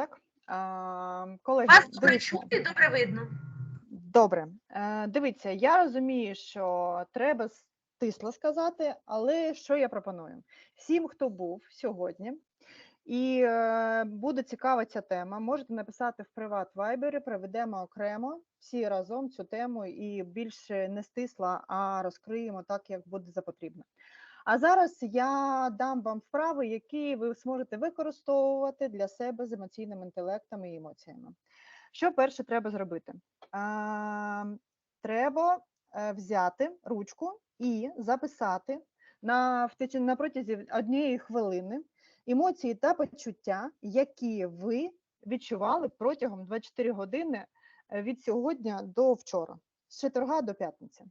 так? Колеги, Вас добре чути, добре видно. Добре. Е, Дивіться, я розумію, що треба стисло сказати, але що я пропоную? Всім, хто був сьогодні і е, буде цікава ця тема, можете написати в приват вайбері, проведемо окремо всі разом цю тему і більше не стисла, а розкриємо так, як буде за потрібно. А зараз я дам вам вправи, які ви зможете використовувати для себе з емоційним інтелектом і емоціями. Що перше треба зробити? А, треба е, взяти ручку і записати на, на протязі однієї хвилини емоції та почуття, які ви відчували протягом 24 години е, від сьогодні до вчора, з четверга до п'ятниці.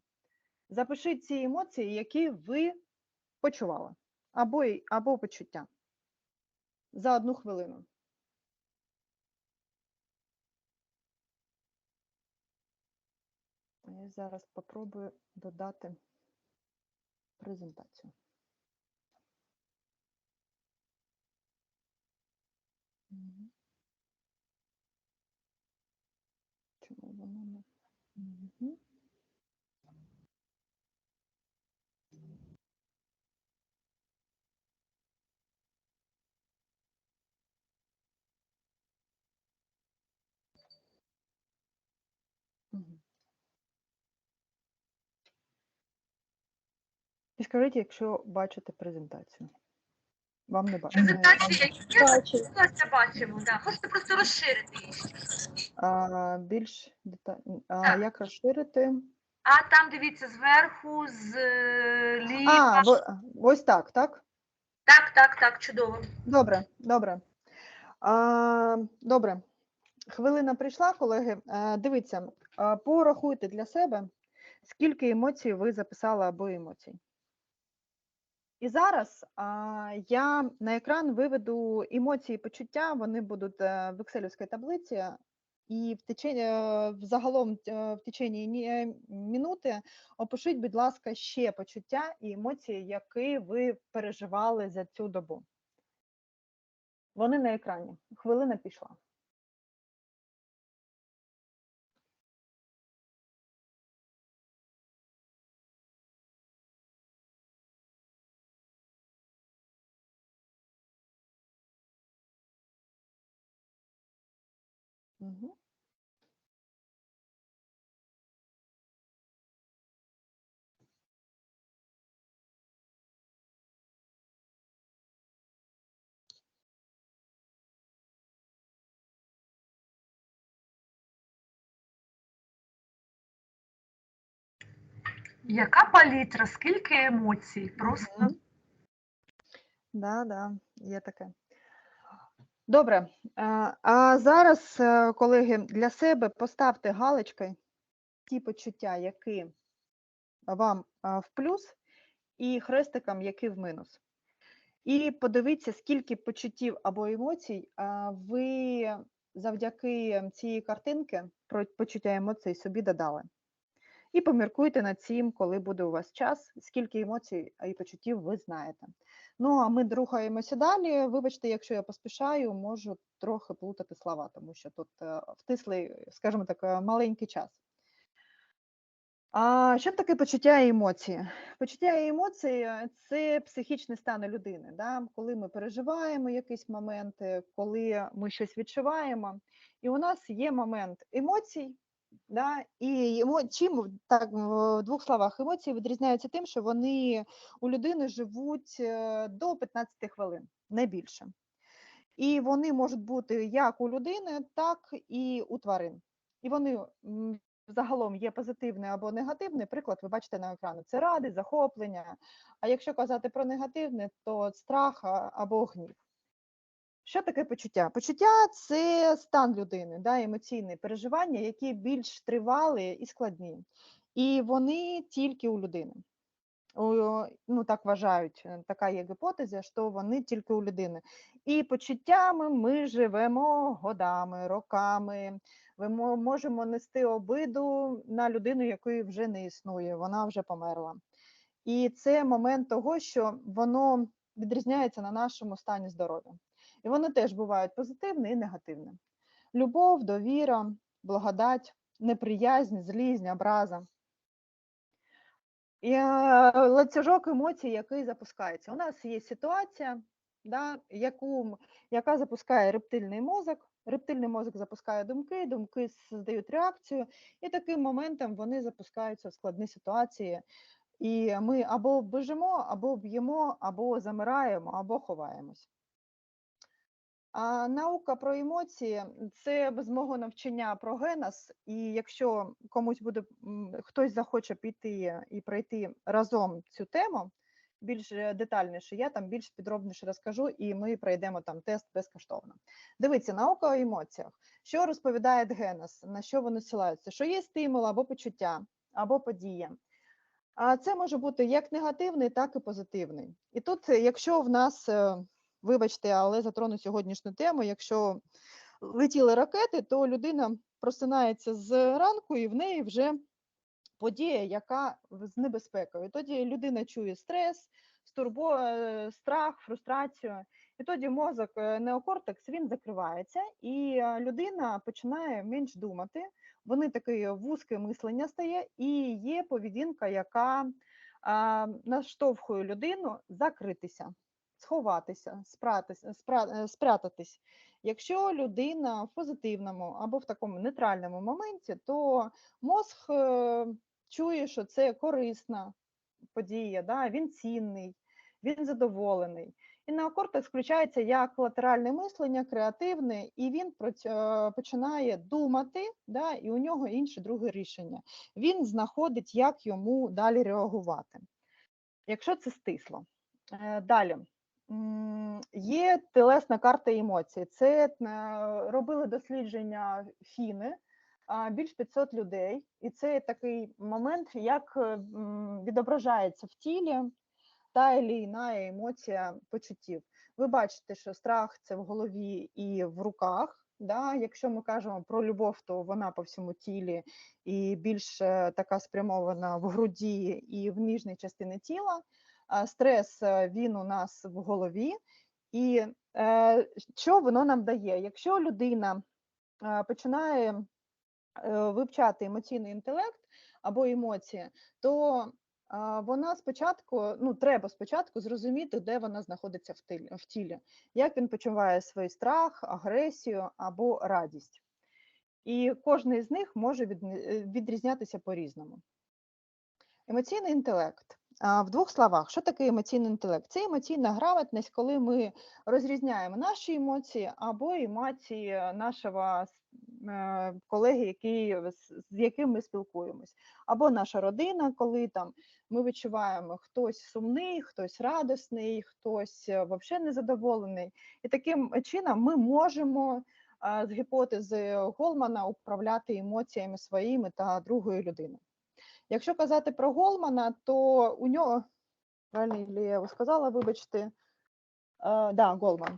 Запишіть ці емоції, які ви почували, або, або почуття за одну хвилину. Я зараз попробую додати презентацію. Мгм. І скажіть, якщо бачите презентацію. Вам не бачите. Презентація є, Бачу. Власне, бачимо, да. Хочете просто розширити її. А, більш детально. А, Так. як розширити? А там дивіться зверху, зліва. А, во- ось так, так? Так, так, так, чудово. Добре, добре. А, добре. Хвилина прийшла, колеги. А, дивіться, а, порахуйте для себе, скільки емоцій ви записали або емоцій. І зараз а, я на екран виведу емоції і почуття, вони будуть е, в екселівській таблиці, і в течение, взагалом е, в течение е, минути опишіть, будь ласка, ще почуття і емоції, які ви переживали за цю добу. Вони на екрані. Хвилина пішла. Яка палітра, скільки емоцій? Просто Мгм. Да, да, є таке. Добре. е, А зараз, е, колеги, для себе поставте галочкою ті почуття, які вам в плюс, і хрестиком, які в мінус. І подивіться, скільки почуттів або емоцій ви завдяки цієї картинки про почуття емоцій собі додали. І поміркуйте над цим, коли буде у вас час, скільки емоцій і почуттів ви знаєте. Ну, а ми рухаємося далі. Вибачте, якщо я поспішаю, можу трохи плутати слова, тому що тут е, втислий, скажімо так, е, маленький час. А що таке почуття і емоції? Почуття і емоції е, це психічний стан людини, да? коли ми переживаємо якісь моменти, коли ми щось відчуваємо. І у нас є момент емоцій, Да? І емо... чим так в двох словах емоції відрізняються тим, що вони у людини живуть е, до 15 хвилин, не більше. І вони можуть бути як у людини, так і у тварин. І вони загалом є позитивний або негативний. Приклад, ви бачите на екрані. Це ради, захоплення. А якщо казати про негативне, то страх або гнів. Що таке почуття? Почуття це стан людини, да, емоційне переживання, які більш тривалі і складні. І вони тільки у людини. Ну, так вважають, е, така є гіпотеза, що вони тільки у людини. І почуттями ми живемо годами, роками. Ми можемо нести обиду на людину, якої вже не існує, вона вже померла. І це момент того, що воно відрізняється на нашому стані здоров'я. І вони теж бувають позитивні і негативні. Любов, довіра, благодать, неприязнь, злізнь, образа. І е, ланцюжок емоцій, який запускається. У нас є ситуація, да, яку, яка запускає рептильний мозок. Рептильний мозок запускає думки, думки здають реакцію, і таким моментом вони запускаються в складні ситуації. І ми або біжимо, або б'ємо, або замираємо, або ховаємось. А наука про емоції це без мого навчання про генос. І якщо комусь буде хтось захоче піти і пройти разом цю тему більш е, детальніше, я там більш підробніше розкажу, і ми пройдемо там тест безкоштовно. Дивіться, наука о емоціях. Що розповідає генос, на що вони силаються? Що є стимул або почуття, або подія. А це може бути як негативний, так і позитивний. І тут, е, якщо в нас, е, вибачте, але затрону сьогоднішню тему, якщо летіли ракети, то людина просинається з ранку і в неї вже подія, яка з небезпекою. Тоді людина чує стрес, стурбо, е, страх, фрустрацію. І тоді мозок, е, неокортекс, він закривається, і е, людина починає менш думати. Вони таке вузьке мислення стає, і є поведінка, яка а, наштовхує людину закритися, сховатися, спратися, спра, е, спрятатись. Якщо людина в позитивному або в такому нейтральному моменті, то мозг е, чує, що це корисна подія, да? він цінний, він задоволений. І неокортекс включається як латеральне мислення, креативне, і він е, починає думати, да? і у нього інше друге рішення. Він знаходить, як йому далі реагувати. Якщо це стисло. Далі. Є телесна карта емоцій. Це е, робили дослідження фіни, більш 500 людей, і це такий момент, як е, відображається в тілі та іна емоція почуттів. Ви бачите, що страх це в голові і в руках. Да? Якщо ми кажемо про любов, то вона по всьому тілі і більш е, така спрямована в груді і в ніжній частині тіла. Стрес е, він у нас в голові. І е, що воно нам дає? Якщо людина е, починає вивчати емоційний інтелект або емоції, то вона спочатку, ну треба спочатку зрозуміти, де вона знаходиться в тілі, як він почуває свій страх, агресію або радість. І кожен з них може відрізнятися по-різному. Емоційний інтелект. В двох словах, що таке емоційний інтелект? Це емоційна грамотність, коли ми розрізняємо наші емоції або емоції нашого е, колеги, який, з яким ми спілкуємось, або наша родина, коли там ми відчуваємо хтось сумний, хтось радісний, хтось взагалі незадоволений. І таким чином ми можемо з гіпотези Голмана управляти емоціями своїми та другої людини. Якщо казати про Голмана, то у нього, правильно я сказала, вибачте, е, да, Голман.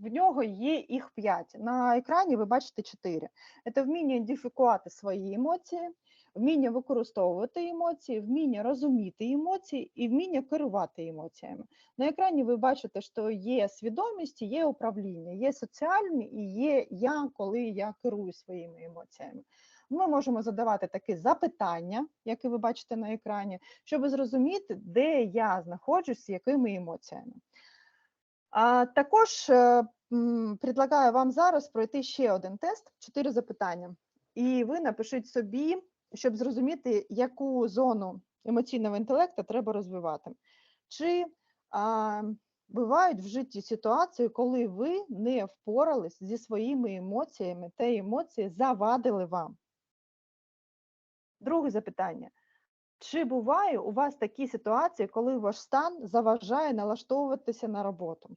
В нього є їх п'ять. На екрані ви бачите чотири. Це вміння ідентифікувати свої емоції, вміння використовувати емоції, вміння розуміти емоції і вміння керувати емоціями. На екрані ви бачите, що є свідомість, є управління, є соціальні і є я, коли я керую своїми емоціями. Ми можемо задавати такі запитання, які ви бачите на екрані, щоб зрозуміти, де я знаходжусь, з якими емоціями. А також е, предлагаю вам зараз пройти ще один тест, чотири запитання. І ви напишіть собі, щоб зрозуміти, яку зону емоційного інтелекту треба розвивати. Чи а, бувають в житті ситуації, коли ви не впорались зі своїми емоціями та емоції завадили вам? Друге запитання. Чи буває у вас такі ситуації, коли ваш стан заважає налаштовуватися на роботу?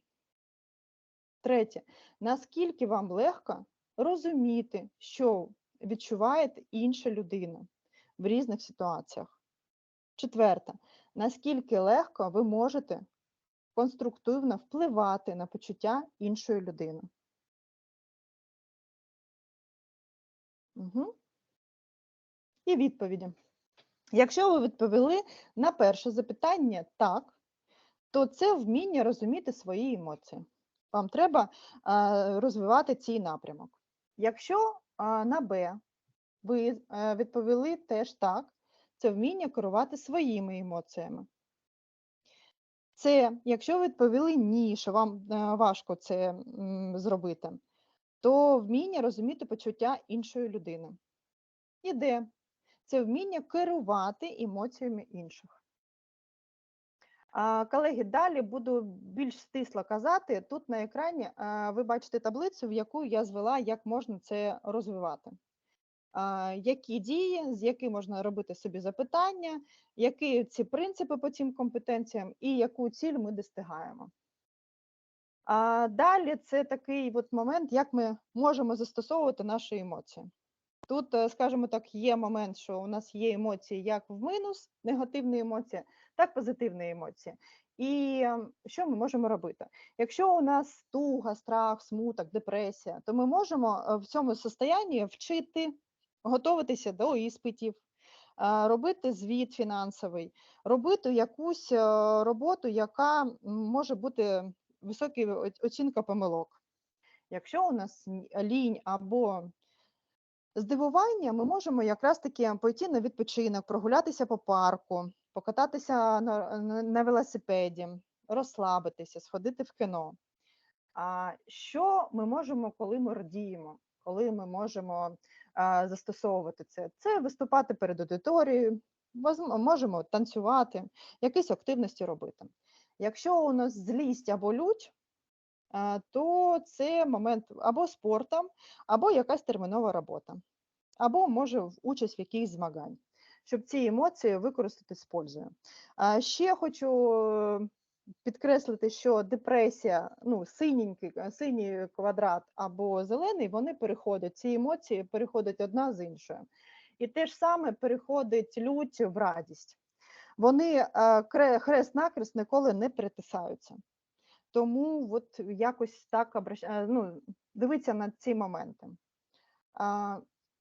Третє. Наскільки вам легко розуміти, що відчуває інша людина в різних ситуаціях? Четверте. Наскільки легко ви можете конструктивно впливати на почуття іншої людини? Угу. І відповіді. Якщо ви відповіли на перше запитання так, то це вміння розуміти свої емоції. Вам треба розвивати цей напрямок. Якщо на Б ви відповіли теж так, це вміння керувати своїми емоціями. Це, якщо ви відповіли ні, що вам е, важко це зробити, то вміння розуміти почуття іншої людини. І Д це вміння керувати емоціями інших. Колеги, далі буду більш стисло казати. Тут на екрані ви бачите таблицю, в яку я звела, як можна це розвивати. Які дії, з які можна робити собі запитання, які ці принципи по цим компетенціям і яку ціль ми достигаємо. Далі це такий от момент, як ми можемо застосовувати наші емоції. Тут, е, скажімо так, є момент, що у нас є емоції як в мінус, негативні емоції, так позитивні емоції. І е, що ми можемо робити? Якщо у нас туга, страх, смуток, депресія, то ми можемо е, в цьому состоянні вчити, готуватися до іспитів, е, робити звіт фінансовий, робити якусь роботу, яка може бути висока оцінка помилок. Якщо у нас лінь або здивування, ми можемо якраз таки пойти на відпочинок, прогулятися по парку, покататися на, на, велосипеді, розслабитися, сходити в кіно. А що ми можемо, коли ми радіємо, коли ми можемо а, застосовувати це? Це виступати перед аудиторією, можемо танцювати, якісь активності робити. Якщо у нас злість або лють, то це момент або спортом, або якась термінова робота, або може участь в якихось змагань, щоб ці емоції використати з пользою. Ще хочу підкреслити, що депресія, ну, синенький, е, синій квадрат або зелений, вони переходять, ці емоції переходять одна з іншою. І те ж саме переходить лють в радість. Вони е, кре- хрест-накрест ніколи не перетисаються. Тому от якось так обращ... ну, дивитися на ці моменти.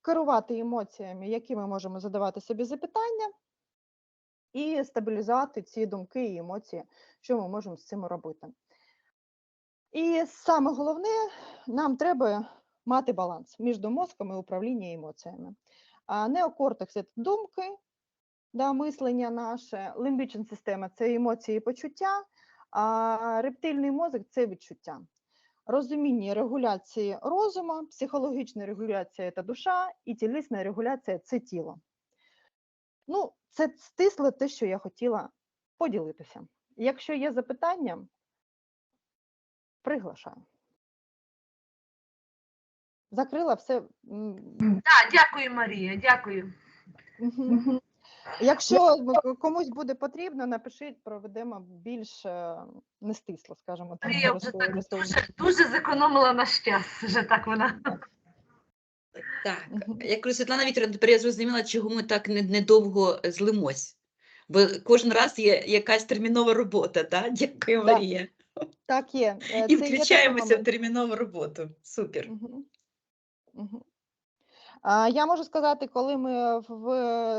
Керувати емоціями, які ми можемо задавати собі запитання, і стабілізувати ці думки і емоції, що ми можемо з цим робити. І саме головне, нам треба мати баланс між мозком і управлінням емоціями. Неокортекс це думки, да, мислення наше, лімбічна система це емоції і почуття, а рептильний мозок це відчуття. Розуміння регуляції розуму, психологічна регуляція це душа, і тілісна регуляція це тіло. Ну, це стисло те, що я хотіла поділитися. Якщо є запитання, приглашаю. Закрила все. Так, дякую, Марія, дякую. Якщо комусь буде потрібно, напишіть, проведемо більш е, не стисло, скажімо так. Марія вже так дуже, дуже зекономила наш час. Вже так вона. Так, Мгм. як кажу, Світлана Вікторовна, тепер я зрозуміла, чого ми так не- недовго злимось. Бо кожен раз є якась термінова робота, так? Дякую, Да, Марія. Так є. е, І це є включаємося в термінову роботу. Супер. Мгм. Мгм. Я можу сказати, коли ми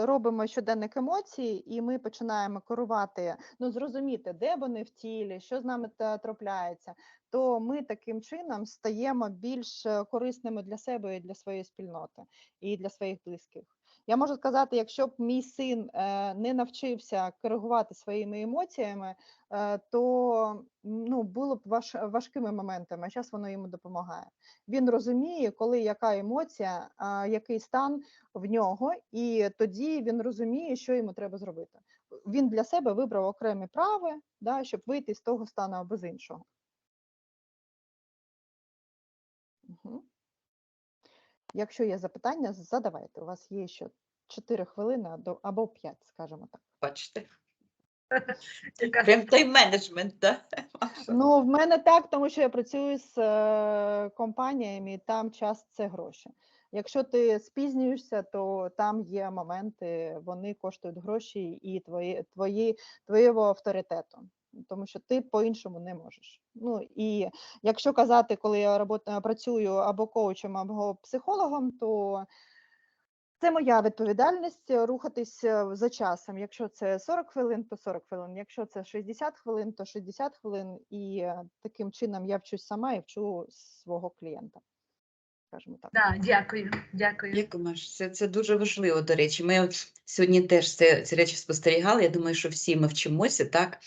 робимо щоденник емоцій, і ми починаємо керувати, ну зрозуміти, де вони в тілі, що з нами трапляється, то ми таким чином стаємо більш е, корисними для себе і для своєї спільноти, і для своїх близьких. Я можу сказати, якщо б мій син е, не навчився коригувати своїми емоціями, е, то ну, було б важ, важкими моментами, а зараз воно йому допомагає. Він розуміє, коли яка емоція, який стан в нього, і тоді він розуміє, що йому треба зробити. Він для себе вибрав окремі прави, да, щоб вийти з того стану або з іншого. Якщо є запитання, задавайте. У вас є ще 4 хвилини або 5, скажімо так. Бачите. Прям тайм-менеджмент, так? Ну, в мене так, тому що я працюю з е, компаніями, і там час це гроші. Якщо ти спізнюєшся, то там є моменти, вони коштують гроші і твої, твої, твоєго авторитету, тому що ти по-іншому не можеш. Ну і якщо казати, коли я робот, е, працюю або коучем, або психологом, то Це моя відповідальність е, рухатись е, за часом. Якщо це 40 хвилин, то 40 хвилин. Якщо це 60 хвилин, то 60 хвилин. І таким чином я вчусь сама і вчу свого клієнта. Скажімо так. Да, дякую, дякую. Дякую, Маш. Це, це дуже важливо, до речі. Ми от сьогодні теж це, ці речі спостерігали. Я думаю, що всі ми вчимося, так?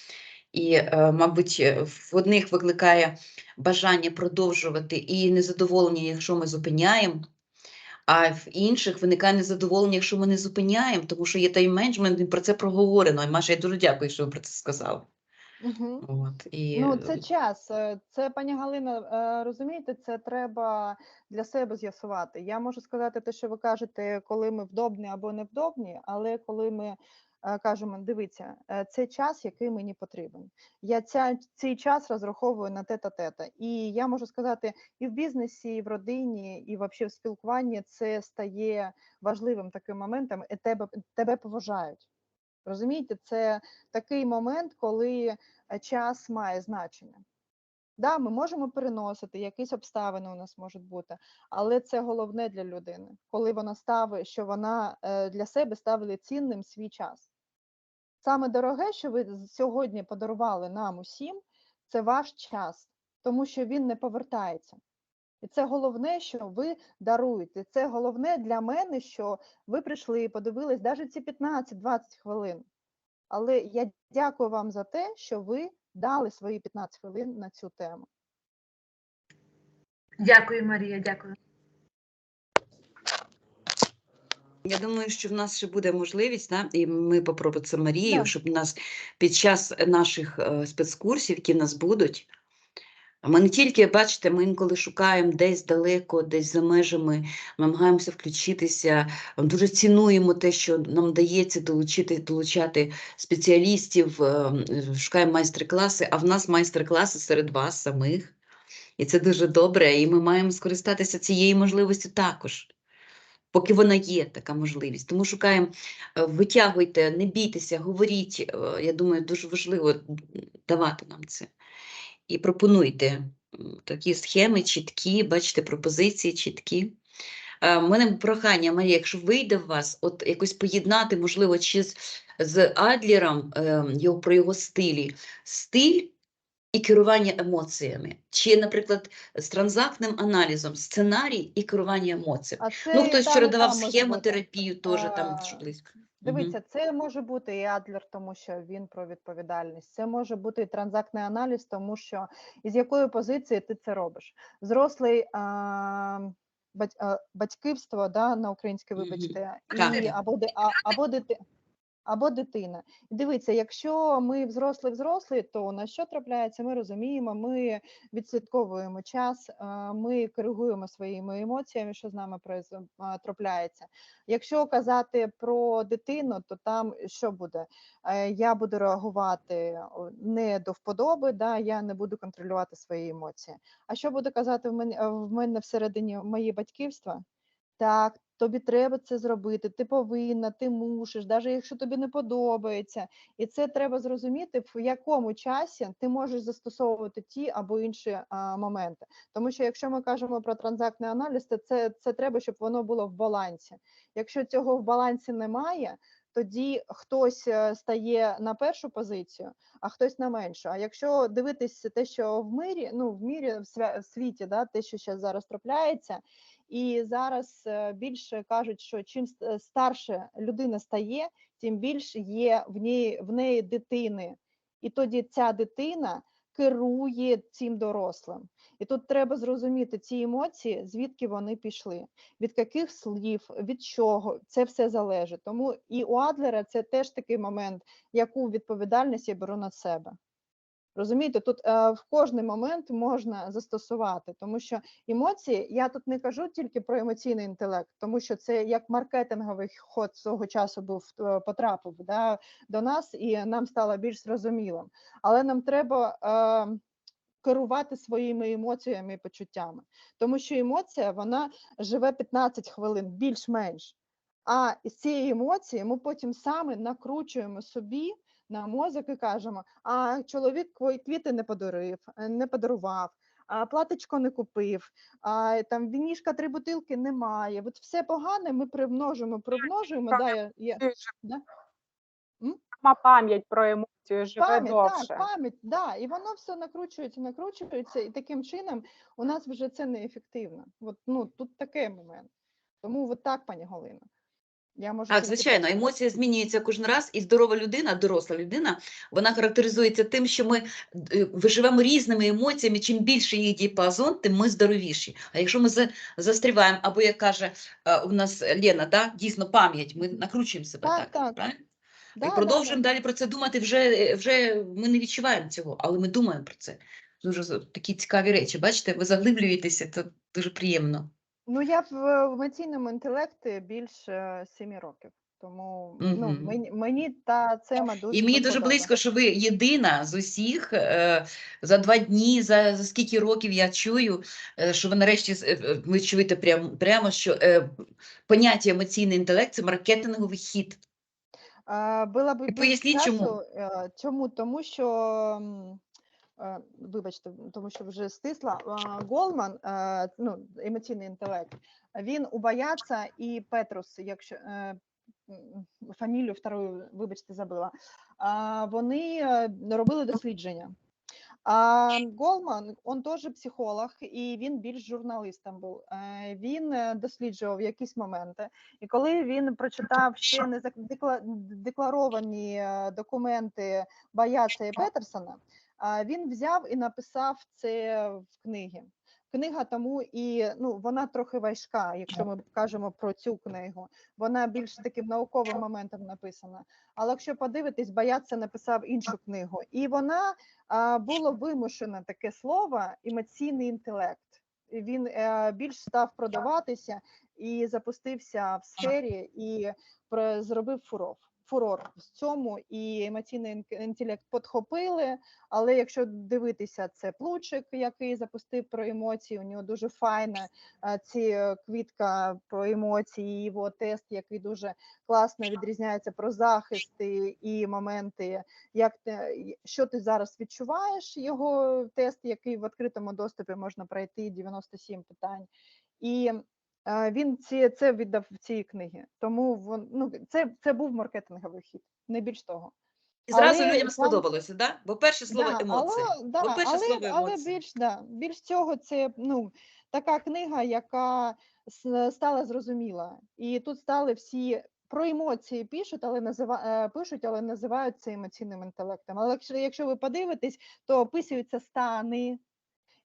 І, е, мабуть, е, в одних викликає бажання продовжувати і незадоволення, якщо ми зупиняємо, а в інших виникає незадоволення, якщо ми не зупиняємо, тому що є тайм-менеджмент, і про це проговорено. І Маша, я дуже дякую, що ви про це сказали. Мгм. От, і, Ну, е, це час. Це, пані Галина, розумієте, це треба для себе з'ясувати. Я можу сказати те, що ви кажете, коли ми вдобні або невдобні, але коли ми кажемо, дивіться, е, це час, який мені потрібен. Я ця, цей час розраховую на те та те. І я можу сказати, і в бізнесі, і в родині, і взагалі в спілкуванні це стає важливим таким моментом, і тебе, тебе поважають. Розумієте, це такий момент, коли е, час має значення. Да, ми можемо переносити, якісь обставини у нас можуть бути, але це головне для людини, коли вона ставить, що вона е, для себе ставила цінним свій час. Саме дороге, що ви сьогодні подарували нам усім, це ваш час, тому що він не повертається. І це головне, що ви даруєте. Це головне для мене, що ви прийшли, і подивились навіть ці 15-20 хвилин. Але я дякую вам за те, що ви дали свої 15 хвилин на цю тему. Дякую, Марія, дякую. Я думаю, що в нас ще буде можливість, да, і ми попробуємо це Марією, Да. щоб у нас під час наших е, спецкурсів, які в нас будуть, ми не тільки, бачите, ми інколи шукаємо десь далеко, десь за межами, намагаємося включитися, дуже цінуємо те, що нам дається долучити, долучати спеціалістів, е, шукаємо майстер-класи, а в нас майстер-класи серед вас самих. І це дуже добре, і ми маємо скористатися цією можливістю також поки вона є така можливість. Тому шукаємо, е, витягуйте, не бійтеся, говоріть. е, Я думаю, дуже важливо давати нам це. І пропонуйте такі схеми чіткі, бачите, пропозиції чіткі. Е, У мене прохання, Марія, якщо вийде в вас, от якось поєднати, можливо, чи з, з Адлером, е, його, про його стилі, стиль і керування емоціями, чи, наприклад, з транзактним аналізом, сценарій і керування емоціями. Це Ну, хтось вчора давав схемотерапію, теж там що близько. Дивіться, це може бути і Адлер, тому що він про відповідальність. Це може бути і транзактний аналіз, тому що із якої позиції ти це робиш. Зрослий а, бать, а, батьківство да, на українське, вибачте, і, або, або, дити, або дитина. І Дивіться, якщо ми взрослий взрослий, то на що трапляється? Ми розуміємо, ми відслідковуємо час, ми коригуємо своїми емоціями, що з нами трапляється. Якщо казати про дитину, то там що буде? Е, Я буду реагувати не до вподоби, да, я не буду контролювати свої емоції. А що буде казати в мене, в мене всередині моє батьківства? Так, тобі треба це зробити, ти повинна, ти мусиш, навіть якщо тобі не подобається. І це треба зрозуміти, в якому часі ти можеш застосовувати ті або інші а, моменти. Тому що якщо ми кажемо про транзактний аналіз, то це, це треба, щоб воно було в балансі. Якщо цього в балансі немає, тоді хтось е, стає на першу позицію, а хтось на меншу. А якщо дивитись те, що в мирі, ну в мірі в світі, да, те, що зараз трапляється, і зараз е, більше кажуть, що чим е, старше людина стає, тим більше є в неї в неї дитини, і тоді ця дитина керує цим дорослим. І тут треба зрозуміти ці емоції, звідки вони пішли, від яких слів, від чого це все залежить. Тому і у Адлера це теж такий момент, яку відповідальність я беру на себе. Розумієте, тут е, в кожний момент можна застосувати, тому що емоції, я тут не кажу тільки про емоційний інтелект, тому що це як маркетинговий ход свого часу був е, потрапив да, до нас, і нам стало більш зрозумілим. Але нам треба е, керувати своїми емоціями і почуттями, тому що емоція вона живе 15 хвилин, більш-менш. А з цієї емоції ми потім саме накручуємо собі на мозок і кажемо: а чоловік квіти не подарив, е, не подарував, а, платочко не купив, а, там вінішка три бутилки немає. От все погане ми примножуємо, примножуємо. Да, я, я, да? Сама пам'ять про емоцію живе Пам'ять, довше. так, пам'ять, да, і воно все накручується, накручується, і таким чином у нас вже це неефективно. От, ну, тут такий момент. Тому от так, пані Галина. Я можу Так, звичайно, так емоція змінюється кожен раз, і здорова людина, доросла людина, вона характеризується тим, що ми е, виживемо різними емоціями. Чим більше їх діапазон, тим ми здоровіші. А якщо ми застріваємо, або як каже е, у нас Лена, да, дійсно пам'ять, ми накручуємо себе Так, так, так. правильно? Да, і продовжуємо да. далі про це думати. Вже, вже ми не відчуваємо цього, але ми думаємо про це. Дуже такі цікаві речі. Бачите, ви заглиблюєтеся, це дуже приємно. Ну, я в е, емоційному інтелекті більше семи років. Тому ну, мені, мені та тема дуже І мені дуже близько, що ви єдина з усіх е, за два дні, за, за скільки років я чую, е, що ви нарешті е, е, ви чуєте прямо, прямо що е, поняття емоційний інтелект це маркетинговий хід. А, Була б І більше поясніть, чому. е, Чому? Тому що, е, вибачте, тому що вже стисла. Голман, е, ну, емоційний інтелект, він у Баяца і Петрус, якщо м, фамілію вторую, вибачте, забила. Вони робили дослідження. А Голман, он теж психолог, і він більш журналістом був. Він досліджував якісь моменти, і коли він прочитав ще не декларовані е, документи Баяца і Петерсона, він взяв і написав це в книги. Книга тому і ну вона трохи важка, якщо ми кажемо про цю книгу. Вона більш таким науковим моментом написана. Але якщо подивитись, Баяца написав іншу книгу, і вона а, було вимушено таке слово емоційний інтелект. Він е, більш став продаватися і запустився в сфері і про- зробив фурор. Фурор в цьому і емоційний інтелект підхопили. Але якщо дивитися, це плучик, який запустив про емоції. У нього дуже файна е, ці е, квітка про емоції. Його тест, який дуже класно відрізняється про захисти і моменти як ти, що ти зараз відчуваєш, його тест, який в відкритому доступі можна пройти 97 питань. І він ці, це віддав в цій книги. Тому вон, ну, це, це був маркетинговий хід, не більш того. І зразу Але людям сподобалося, да? Бо перше слово Да, емоції. Але, да, Бо перше але, слово але більш, да, більш цього, це ну, така книга, яка стала зрозуміла. І тут стали всі про емоції пишуть, але назива, е, пишуть, але називають це емоційним інтелектом. Але якщо, якщо ви подивитесь, то описуються стани.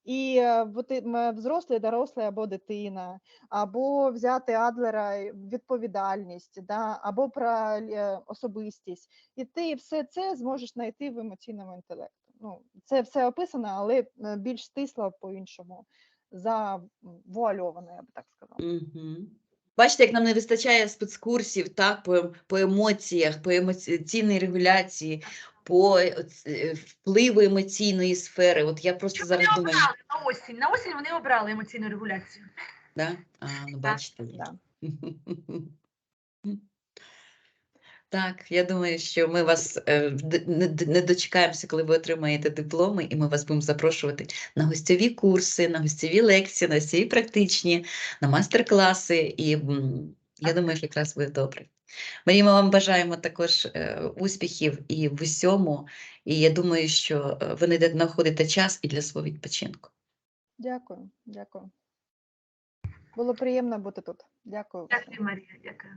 І м, взрослий, дорослий або дитина, або взяти Адлера е, відповідальність, да, або про е, особистість. І ти все це зможеш знайти в емоційному інтелекті. Ну, це все описано, але е, більш стисло по-іншому, завуальовано, я би так сказала. Бачите, як нам не вистачає спецкурсів так, по, по емоціях, по емоційній регуляції, по е, впливу емоційної сфери. От я просто Чому зараз вони думаю, обрали на осінь? На осінь вони обрали емоційну регуляцію. да? а, ну, бачите. Да. Так, я думаю, що ми вас е, не, дочекаємося, коли ви отримаєте дипломи, і ми вас будемо запрошувати на гостьові курси, на гостьові лекції, на гостьові практичні, на майстер-класи. І я думаю, що якраз ви добре. Марія, ми вам бажаємо також е, успіхів і в усьому. І я думаю, що е, ви не знаходите час і для свого відпочинку. Дякую, дякую. Було приємно бути тут. Дякую. Дякую, Марія. Дякую.